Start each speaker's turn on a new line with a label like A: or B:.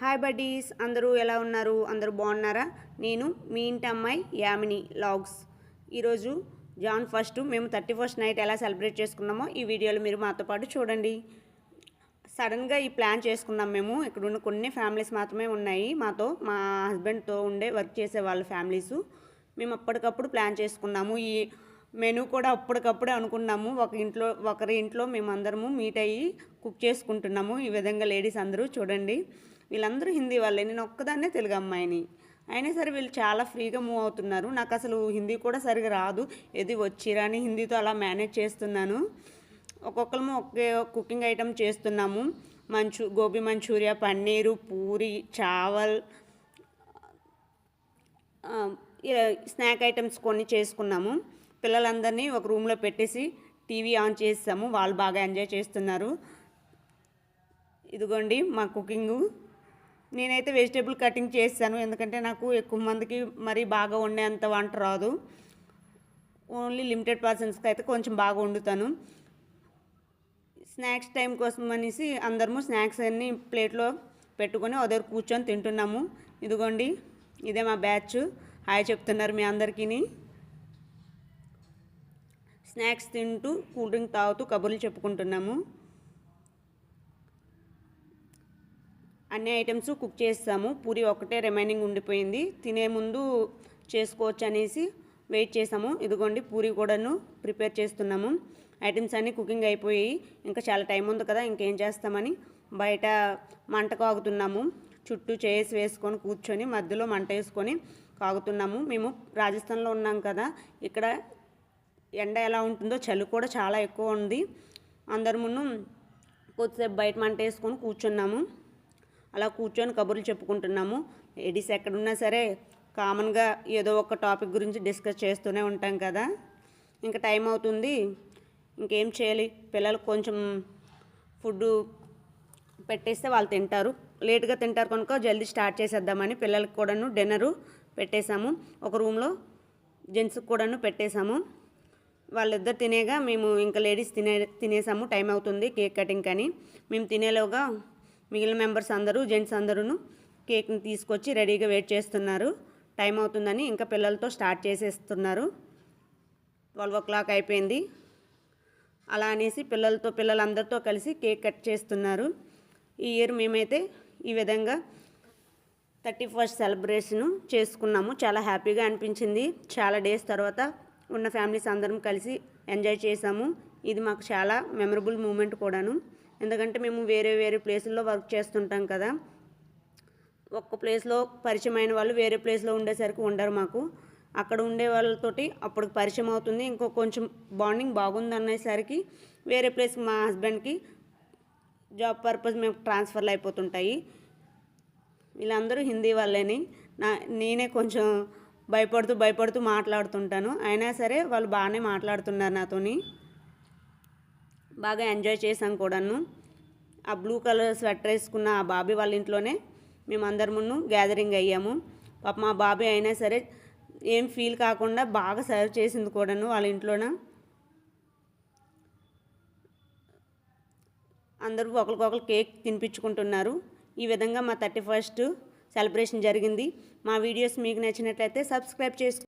A: Hi buddies అందరూ ఎలా ఉన్నారు? అందరూ బాగున్నారా? నేను మీ ఇంటి అమ్మాయి యామిని లాగ్స్. ఈరోజు జాన్ ఫస్ట్ మేము థర్టీ ఫస్ట్ నైట్ ఎలా సెలబ్రేట్ చేసుకున్నామో ఈ వీడియోలో మీరు మాతో పాటు చూడండి. సడన్గా ఈ ప్లాన్ చేసుకున్నాం మేము. ఇక్కడ ఉన్న కొన్ని ఫ్యామిలీస్ మాత్రమే ఉన్నాయి. మాతో మా హస్బెండ్తో ఉండే వర్క్ చేసే వాళ్ళ ఫ్యామిలీస్. మేము అప్పటికప్పుడు ప్లాన్ చేసుకున్నాము. ఈ మెనూ కూడా అప్పటికప్పుడే అనుకున్నాము. ఒక ఇంట్లో ఒకరి ఇంట్లో మేము అందరము మీట్ అయ్యి కుక్ చేసుకుంటున్నాము. ఈ విధంగా లేడీస్ అందరూ చూడండి. వీళ్ళందరూ హిందీ వాళ్ళే. నేను ఒక్కదాన్నే తెలుగు అమ్మాయిని. అయినా సరే వీళ్ళు చాలా ఫ్రీగా మూవ్ అవుతున్నారు. నాకు అసలు హిందీ కూడా సరిగా రాదు. ఏది వచ్చిరాని హిందీతో అలా మేనేజ్ చేస్తున్నాను. ఒక్కొక్కరము ఒకే కుకింగ్ ఐటమ్ చేస్తున్నాము. మంచు గోబీ మంచూరియా పన్నీరు పూరి చావల్ స్నాక్ ఐటమ్స్ కొన్ని చేసుకున్నాము. పిల్లలందరినీ ఒక రూమ్లో పెట్టేసి టీవీ ఆన్ చేసాము వాళ్ళు బాగా ఎంజాయ్ చేస్తున్నారు. ఇదిగోండి మా కుకింగు. నేనైతే వెజిటేబుల్ కటింగ్ చేస్తాను ఎందుకంటే నాకు ఎక్కువ మందికి మరి బాగా వండేంత వంట రాదు. ఓన్లీ లిమిటెడ్ పర్సన్స్కి అయితే కొంచెం బాగా వండుతాను. స్నాక్స్ టైం కోసం అనేసి అందరము స్నాక్స్ అన్నీ ప్లేట్లో పెట్టుకొని ఒక కూర్చొని తింటున్నాము. ఇదిగోండి ఇదే మా బ్యాచ్ హాయ్ చెప్తున్నారు మీ అందరికీ స్నాక్స్ తింటూ కూల్ డ్రింక్ తాగుతూ కబుర్లు చెప్పుకుంటున్నాము. అన్ని ఐటమ్స్ కుక్ చేస్తాము. పూరి ఒకటే రిమైనింగ్ ఉండిపోయింది. తినే ముందు చేసుకోవచ్చు అనేసి వెయిట్ చేసాము. ఇదిగోండి పూరి కూడాను ప్రిపేర్ చేస్తున్నాము. ఐటమ్స్ అన్నీ కుకింగ్ అయిపోయి ఇంకా చాలా టైం ఉంది కదా ఇంకేం చేస్తామని. బయట మంట కాగుతున్నాము. చుట్టూ చేసి వేసుకొని కూర్చొని మధ్యలో మంట వేసుకొని కాగుతున్నాము. మేము రాజస్థాన్లో ఉన్నాం కదా ఇక్కడ ఎండ ఎలా ఉంటుందో చలి కూడా చాలా ఎక్కువ ఉంది. అందరి ముందు కొద్దిసేపు బయట మంట వేసుకొని కూర్చున్నాము. అలా కూర్చొని కబుర్లు చెప్పుకుంటున్నాము. లేడీస్ ఎక్కడున్నా సరే కామన్గా ఏదో ఒక టాపిక్ గురించి డిస్కస్ చేస్తూనే ఉంటాం కదా. ఇంకా టైం అవుతుంది. ఇంకేం చేయాలి? పిల్లలకు కొంచెం ఫుడ్ పెట్టేస్తే వాళ్ళు తింటారు. లేట్గా తింటారు కనుక జల్దీ స్టార్ట్ చేసేద్దామని పిల్లలకు కూడాను డిన్నరు పెట్టేశాము. ఒక రూమ్లో జెంట్స్కి కూడాను పెట్టేశాము. వాళ్ళిద్దరు తినేగా మేము ఇంకా లేడీస్ తినే తినేసాము టైం అవుతుంది కేక్ కటింగ్ కానీ మేము తినేలోగా మిగిలిన మెంబర్స్ అందరూ జెంట్స్ అందరూ కేక్ని తీసుకొచ్చి రెడీగా వెయిట్ చేస్తున్నారు. టైం అవుతుందని ఇంకా పిల్లలతో స్టార్ట్ చేసేస్తున్నారు. ట్వెల్వ్ ఓ క్లాక్ అయిపోయింది. అలా అనేసి పిల్లలతో పిల్లలందరితో కలిసి కేక్ కట్ చేస్తున్నారు. ఈ ఇయర్ మేమైతే ఈ విధంగా థర్టీ ఫస్ట్ సెలబ్రేషన్ చేసుకున్నాము. చాలా హ్యాపీగా అనిపించింది. చాలా డేస్ తర్వాత ఉన్న ఫ్యామిలీస్ అందరం కలిసి ఎంజాయ్ చేసాము. ఇది మాకు చాలా మెమరబుల్ మూమెంట్ కూడాను. ఎందుకంటే మేము వేరే వేరే ప్లేసుల్లో వర్క్ చేస్తుంటాం కదా. ఒక్క ప్లేస్లో పరిచయమైన వాళ్ళు వేరే ప్లేస్లో ఉండేసరికి ఉండరు మాకు. అక్కడ ఉండే వాళ్ళతోటి అప్పుడు పరిచయం అవుతుంది. ఇంకో కొంచెం బాండింగ్ బాగుంది అనేసరికి వేరే ప్లేస్కి మా హస్బెండ్కి జాబ్ పర్పస్ మేము ట్రాన్స్ఫర్లు అయిపోతుంటాయి. వీళ్ళందరూ హిందీ వాళ్ళని. నా నేనే కొంచెం భయపడుతూ భయపడుతూ మాట్లాడుతుంటాను. అయినా సరే వాళ్ళు బాగానే మాట్లాడుతున్నారు నాతోని. బాగా ఎంజాయ్ చేసాం కూడాను. ఆ బ్లూ కలర్ స్వెటర్ వేసుకున్న ఆ బాబీ వాళ్ళ ఇంట్లోనే మేము ముందు గ్యాదరింగ్ అయ్యాము. పాప మా బాబీ అయినా సరే ఏం ఫీల్ కాకుండా బాగా సర్వ్ చేసింది కూడాను వాళ్ళ ఇంట్లోన. అందరూ ఒకరికొకరు కేక్ తినిపించుకుంటున్నారు. ఈ విధంగా మా థర్టీ ఫస్ట్ సెలబ్రేషన్ జరిగింది. మా వీడియోస్ మీకు నచ్చినట్లయితే సబ్స్క్రైబ్ చేసుకో